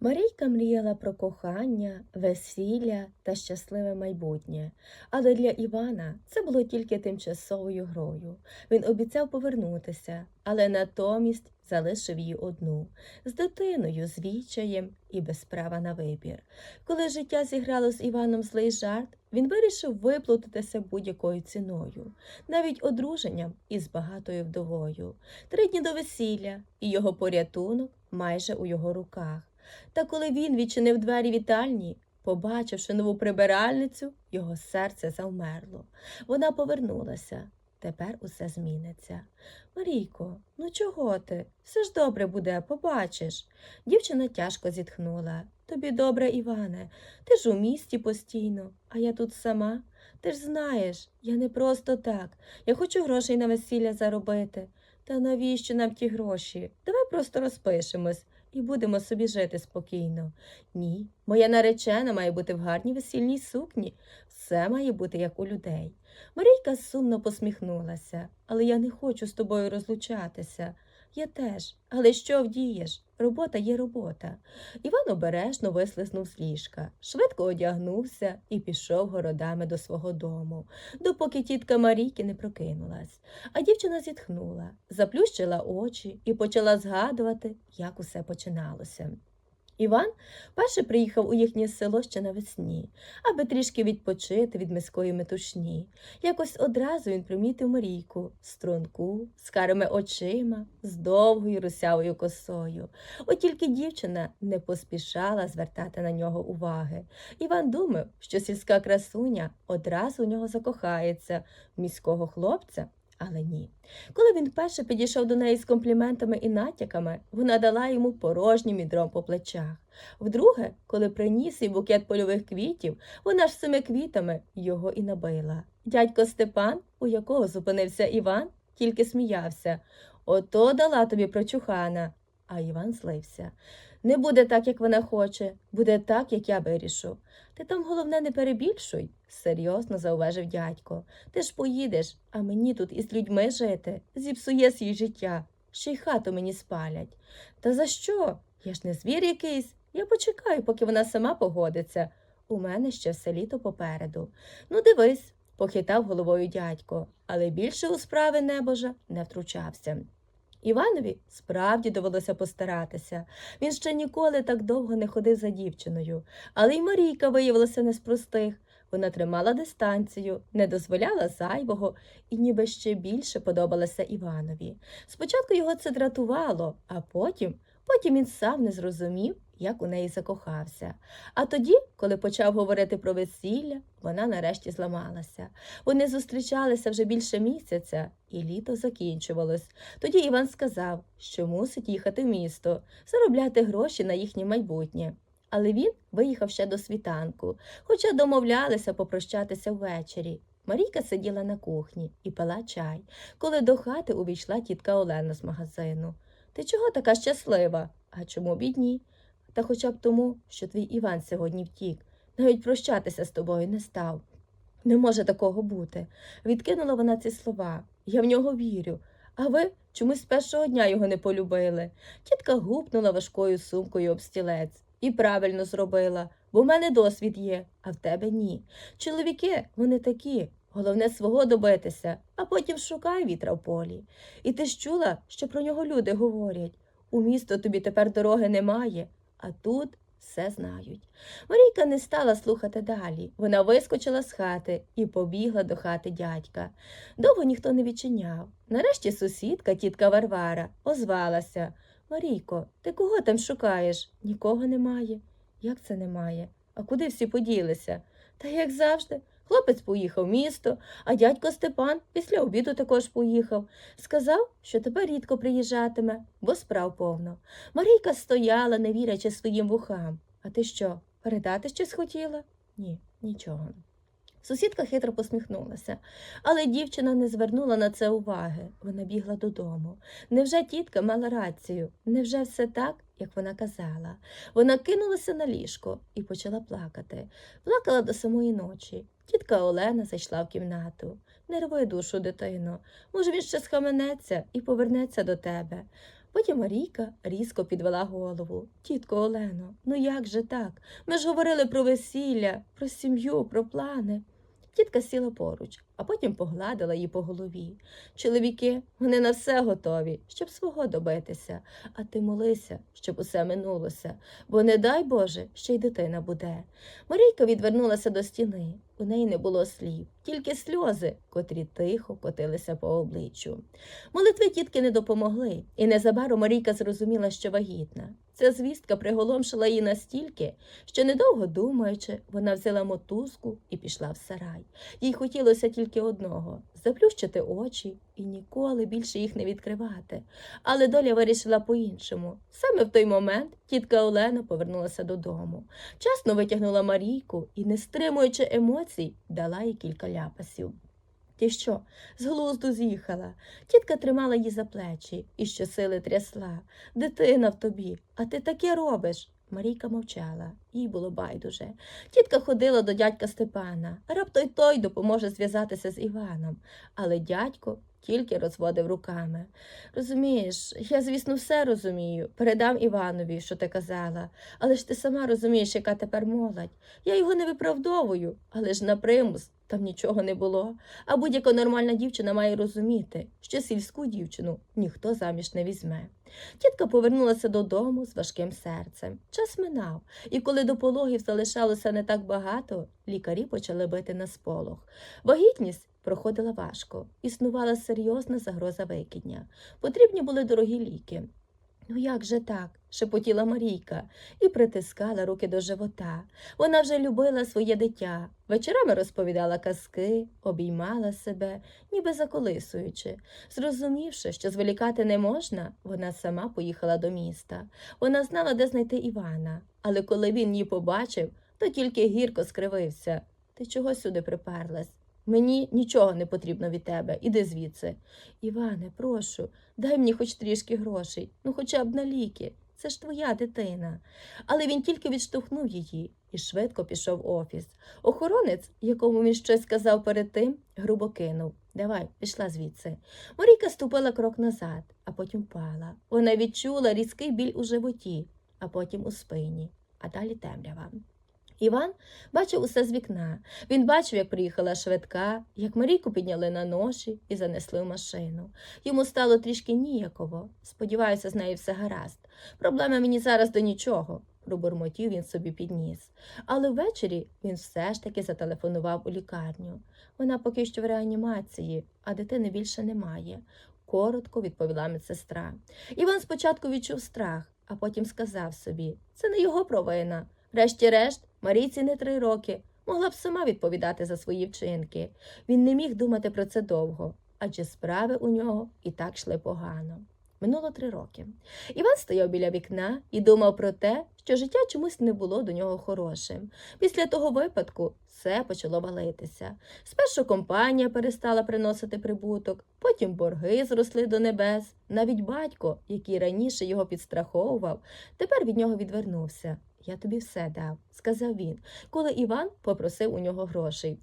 Марійка мріяла про кохання, весілля та щасливе майбутнє, але для Івана це було тільки тимчасовою грою. Він обіцяв повернутися, але натомість залишив її одну з дитиною, з відчаєм і без права на вибір. Коли життя зіграло з Іваном злий жарт, він вирішив виплутатися будь-якою ціною, навіть одруженням із багатою вдовою. Три дні до весілля, і його порятунок майже у його руках. Та коли він відчинив двері вітальні, побачивши нову прибиральницю, його серце завмерло. Вона повернулася. Тепер усе зміниться. Марійко, ну чого ти? Все ж добре буде, побачиш. Дівчина тяжко зітхнула. Тобі добре, Іване, ти ж у місті постійно, а я тут сама. Ти ж знаєш, я не просто так. Я хочу грошей на весілля заробити. Та навіщо нам ті гроші? Давай просто розпишемось і будемо собі жити спокійно. Ні, моя наречена має бути в гарній весільній сукні. Все має бути як у людей. Марійка сумно посміхнулася, але я не хочу з тобою розлучатися. Я теж, але що вдієш? Робота є робота. Іван обережно вислизнув з ліжка, швидко одягнувся і пішов городами до свого дому, допоки тітка Марійки не прокинулась. А дівчина зітхнула, заплющила очі і почала згадувати, як усе починалося. Іван перше приїхав у їхнє село ще навесні, аби трішки відпочити від міської метушні. Якось одразу він примітив Марійку, струнку, з карими очима, з довгою русявою косою. От тільки дівчина не поспішала звертати на нього уваги. Іван думав, що сільська красуня одразу у нього закохається, міського хлопця. Але ні. Коли він вперше підійшов до неї з компліментами і натяками, вона дала йому порожнім відром по плечах. Вдруге, коли приніс їй букет польових квітів, вона ж цими квітами його і набила. Дядько Степан, у якого зупинився Іван, тільки сміявся. Ото дала тобі прочухана. А Іван злився. Не буде так, як вона хоче, буде так, як я вирішу. Ти там, головне, не перебільшуй, серйозно зауважив дядько. Ти ж поїдеш, а мені тут із людьми жити, зіпсує свій життя, ще й хату мені спалять. Та за що? Я ж не звір якийсь. Я почекаю, поки вона сама погодиться. У мене ще все літо попереду. Ну, дивись, похитав головою дядько, але більше у справи небожа не втручався. Іванові справді довелося постаратися. Він ще ніколи так довго не ходив за дівчиною, але й Марійка виявилася не з простих. Вона тримала дистанцію, не дозволяла зайвого і ніби ще більше подобалася Іванові. Спочатку його це дратувало, а потім, потім він сам не зрозумів, як у неї закохався. А тоді, коли почав говорити про весілля, вона нарешті зламалася. Вони зустрічалися вже більше місяця, і літо закінчувалось. Тоді Іван сказав, що мусить їхати в місто, заробляти гроші на їхнє майбутнє. Але він виїхав ще до світанку, хоча домовлялися попрощатися ввечері. Марійка сиділа на кухні і пила чай, коли до хати увійшла тітка Олена з магазину. Ти чого така щаслива? А чому бідні? Та хоча б тому, що твій Іван сьогодні втік, навіть прощатися з тобою не став. Не може такого бути. Відкинула вона ці слова. Я в нього вірю. А ви чомусь з першого дня його не полюбили. Тітка гупнула важкою сумкою об стілець. І правильно зробила, бо в мене досвід є, а в тебе ні. Чоловіки, вони такі. Головне свого добитися, а потім шукай вітра в полі. І ти ж чула, що про нього люди говорять. У місто тобі тепер дороги немає, а тут все знають. Марійка не стала слухати далі. Вона вискочила з хати і побігла до хати дядька. Довго ніхто не відчиняв. Нарешті сусідка, тітка Варвара, озвалася. Марійко, ти кого там шукаєш? Нікого немає. Як це немає? А куди всі поділися? Та як завжди. Хлопець поїхав в місто, а дядько Степан після обіду також поїхав. Сказав, що тепер рідко приїжджатиме, бо справ повно. Марійка стояла, не вірячи своїм вухам. А ти що, передати щось хотіла? Ні, нічого. Сусідка хитро посміхнулася, але дівчина не звернула на це уваги. Вона бігла додому. Невже тітка мала рацію? Невже все так, як вона казала? Вона кинулася на ліжко і почала плакати. Плакала до самої ночі. Тітка Олена зайшла в кімнату. Не рви душу, дитино. Може, він ще схаменеться і повернеться до тебе. Потім Марійка різко підвела голову. Тітко Олено, ну як же так? Ми ж говорили про весілля, про сім'ю, про плани. Тітка сіла поруч, а потім погладила її по голові. Чоловіки, вони на все готові, щоб свого добитися, а ти молися, щоб усе минулося, бо не дай Боже, ще й дитина буде. Марійка відвернулася до стіни. У неї не було слів, тільки сльози, котрі тихо котилися по обличчю. Молитви тітки не допомогли, і незабаром Марійка зрозуміла, що вагітна. Ця звістка приголомшила її настільки, що, недовго думаючи, вона взяла мотузку і пішла в сарай. Їй хотілося тільки одного заплющити очі і ніколи більше їх не відкривати. Але доля вирішила по-іншому. Саме в той момент тітка Олена повернулася додому. Часно витягнула Марійку і, не стримуючи емоцій, дала їй кілька ляпасів. Ти що, з глузду з'їхала? Тітка тримала її за плечі і щосили трясла. Дитина в тобі, а ти таке робиш. Марійка мовчала, їй було байдуже. Тітка ходила до дядька Степана, раптом й той допоможе зв'язатися з Іваном. Але дядько тільки розводив руками. Розумієш, я, звісно, все розумію. Передам Іванові, що ти казала. Але ж ти сама розумієш, яка тепер молодь. Я його не виправдовую, але ж на примус там нічого не було. А будь-яка нормальна дівчина має розуміти, що сільську дівчину ніхто заміж не візьме. Тітка повернулася додому з важким серцем. Час минав, і коли до пологів залишалося не так багато, лікарі почали бити на сполох. Вагітність проходила важко, існувала серйозна загроза викидня. Потрібні були дорогі ліки. Ну як же так? шепотіла Марійка і притискала руки до живота. Вона вже любила своє дитя. Вечорами розповідала казки, обіймала себе, ніби заколисуючи. Зрозумівши, що зволікати не можна, вона сама поїхала до міста. Вона знала, де знайти Івана, але коли він її побачив, то тільки гірко скривився. Ти чого сюди приперлась? Мені нічого не потрібно від тебе, іди звідси. Іване, прошу, дай мені хоч трішки грошей, ну хоча б на ліки. Це ж твоя дитина. Але він тільки відштовхнув її і швидко пішов в офіс. Охоронець, якому він щось сказав перед тим, грубо кинув. Давай, пішла звідси. Марійка ступила крок назад, а потім впала. Вона відчула різкий біль у животі, а потім у спині, а далі темрява. Іван бачив усе з вікна. Він бачив, як приїхала швидка, як Марійку підняли на ноші і занесли в машину. Йому стало трішки ніяково. Сподіваюся, з нею все гаразд. Проблема мені зараз до нічого, пробурмотів він собі підніс. Але ввечері він все ж таки зателефонував у лікарню. Вона поки що в реанімації, а дитини більше немає. Коротко відповіла медсестра. Іван спочатку відчув страх, а потім сказав собі це не його провина. Врешті-решт, Марійці не три роки, могла б сама відповідати за свої вчинки. Він не міг думати про це довго, адже справи у нього і так йшли погано. Минуло три роки. Іван стояв біля вікна і думав про те, що життя чомусь не було до нього хорошим. Після того випадку все почало валитися. Спершу компанія перестала приносити прибуток, потім борги зросли до небес. Навіть батько, який раніше його підстраховував, тепер від нього відвернувся. Я тобі все дав, сказав він, коли Іван попросив у нього грошей.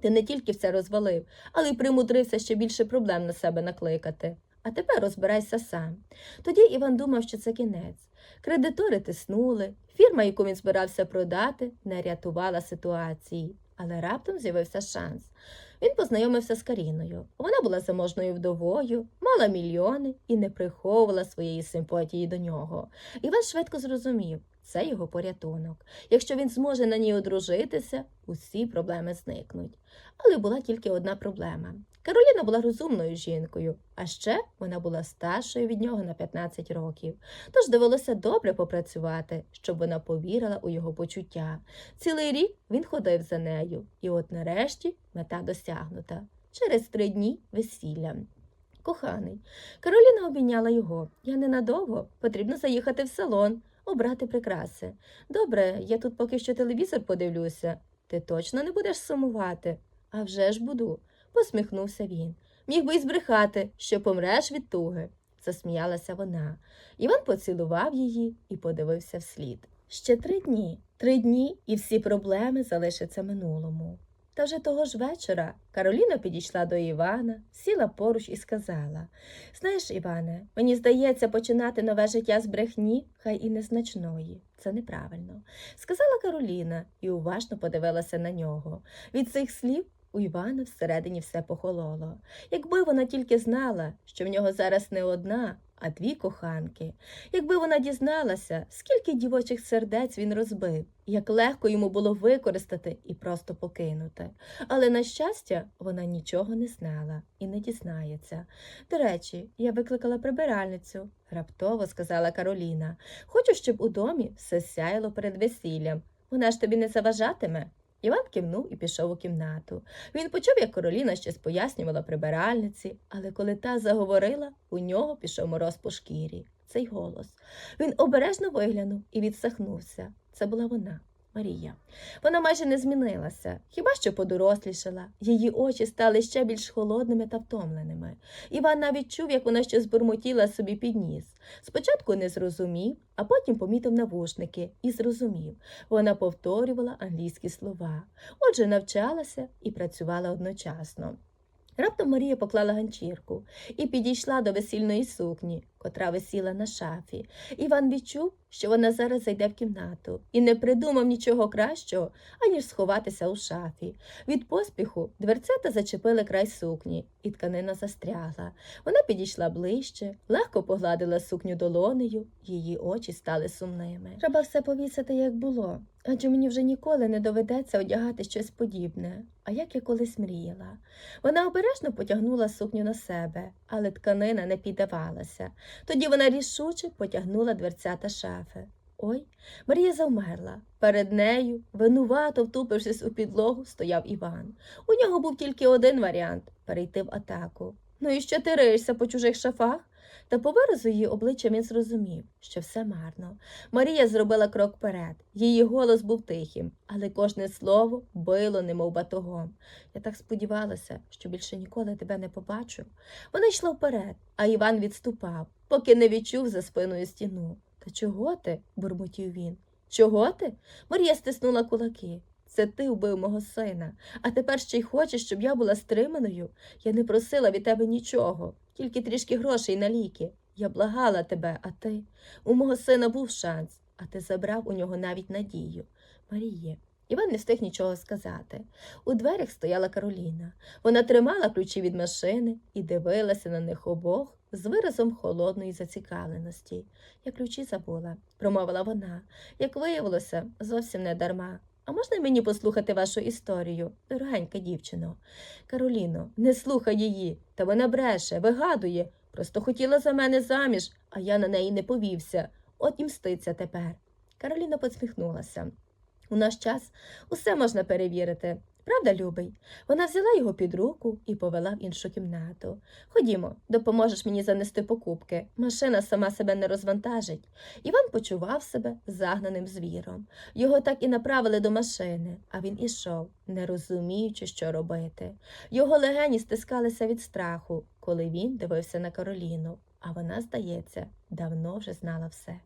Ти не тільки все розвалив, але й примудрився ще більше проблем на себе накликати. А тепер розбирайся сам. Тоді Іван думав, що це кінець. Кредитори тиснули, фірма, яку він збирався продати, не рятувала ситуації, але раптом з'явився шанс. Він познайомився з Каріною. Вона була заможною вдовою, мала мільйони і не приховувала своєї симпатії до нього. Іван швидко зрозумів, це його порятунок. Якщо він зможе на ній одружитися, усі проблеми зникнуть. Але була тільки одна проблема. Кароліна була розумною жінкою, а ще вона була старшою від нього на 15 років. Тож довелося добре попрацювати, щоб вона повірила у його почуття. Цілий рік він ходив за нею, і от нарешті мета досягнута. Через три дні весілля. Коханий, Кароліна обійняла його. Я ненадовго, потрібно заїхати в салон, обрати прикраси. Добре, я тут поки що телевізор подивлюся. Ти точно не будеш сумувати? «А вже ж буду, посміхнувся він. Міг би й збрехати, що помреш від туги, засміялася вона. Іван поцілував її і подивився вслід. Ще три дні, три дні, і всі проблеми залишаться минулому. Та вже того ж вечора Кароліна підійшла до Івана, сіла поруч і сказала Знаєш, Іване, мені здається, починати нове життя з брехні, хай і незначної. Це неправильно, сказала Кароліна і уважно подивилася на нього. Від цих слів у Івана всередині все похололо. Якби вона тільки знала, що в нього зараз не одна, а дві коханки, якби вона дізналася, скільки дівочих сердець він розбив, як легко йому було використати і просто покинути. Але, на щастя, вона нічого не знала і не дізнається. До речі, я викликала прибиральницю, раптово сказала Кароліна. Хочу, щоб у домі все сяяло перед весіллям. Вона ж тобі не заважатиме. Іван кивнув і пішов у кімнату. Він почув, як Короліна щось пояснювала прибиральниці, але коли та заговорила, у нього пішов мороз по шкірі. Цей голос. Він обережно виглянув і відсахнувся. Це була вона. Марія. Вона майже не змінилася, хіба що подорослішала. Її очі стали ще більш холодними та втомленими. Іван навіть чув, як вона щось бурмотіла собі під ніс. Спочатку не зрозумів, а потім помітив навушники і зрозумів. Вона повторювала англійські слова. Отже, навчалася і працювала одночасно. Раптом Марія поклала ганчірку і підійшла до весільної сукні, котра висіла на шафі. Іван відчув, що вона зараз зайде в кімнату, і не придумав нічого кращого, аніж сховатися у шафі. Від поспіху дверцята зачепили край сукні, і тканина застрягла. Вона підійшла ближче, легко погладила сукню долонею, її очі стали сумними. Треба все повісити, як було, адже мені вже ніколи не доведеться одягати щось подібне, а як я колись мріяла. Вона обережно потягнула сукню на себе, але тканина не піддавалася. Тоді вона рішуче потягнула дверцята шафи. Ой, Марія завмерла. Перед нею, винувато втупившись у підлогу, стояв Іван. У нього був тільки один варіант перейти в атаку. Ну і що ти риєшся по чужих шафах? Та по виразу її обличчя він зрозумів, що все марно. Марія зробила крок вперед. Її голос був тихим, але кожне слово било, немов батогом. Я так сподівалася, що більше ніколи тебе не побачу. Вона йшла вперед, а Іван відступав, поки не відчув за спиною стіну. Та чого ти? бурмотів він. Чого ти? Марія стиснула кулаки. Це ти вбив мого сина, а тепер ще й хочеш, щоб я була стриманою. Я не просила від тебе нічого, тільки трішки грошей на ліки. Я благала тебе, а ти. У мого сина був шанс, а ти забрав у нього навіть надію. Маріє. Іван не встиг нічого сказати. У дверях стояла Кароліна. Вона тримала ключі від машини і дивилася на них обох з виразом холодної зацікавленості. Я ключі забула, промовила вона. Як виявилося, зовсім не дарма. А можна мені послухати вашу історію, дорогенька дівчино? Кароліно, не слухай її, та вона бреше, вигадує. Просто хотіла за мене заміж, а я на неї не повівся. От і мститься тепер. Кароліна посміхнулася. У наш час усе можна перевірити. Правда, любий? Вона взяла його під руку і повела в іншу кімнату. Ходімо, допоможеш мені занести покупки. Машина сама себе не розвантажить. Іван почував себе загнаним звіром. Його так і направили до машини, а він ішов, не розуміючи, що робити. Його легені стискалися від страху, коли він дивився на Кароліну, а вона, здається, давно вже знала все.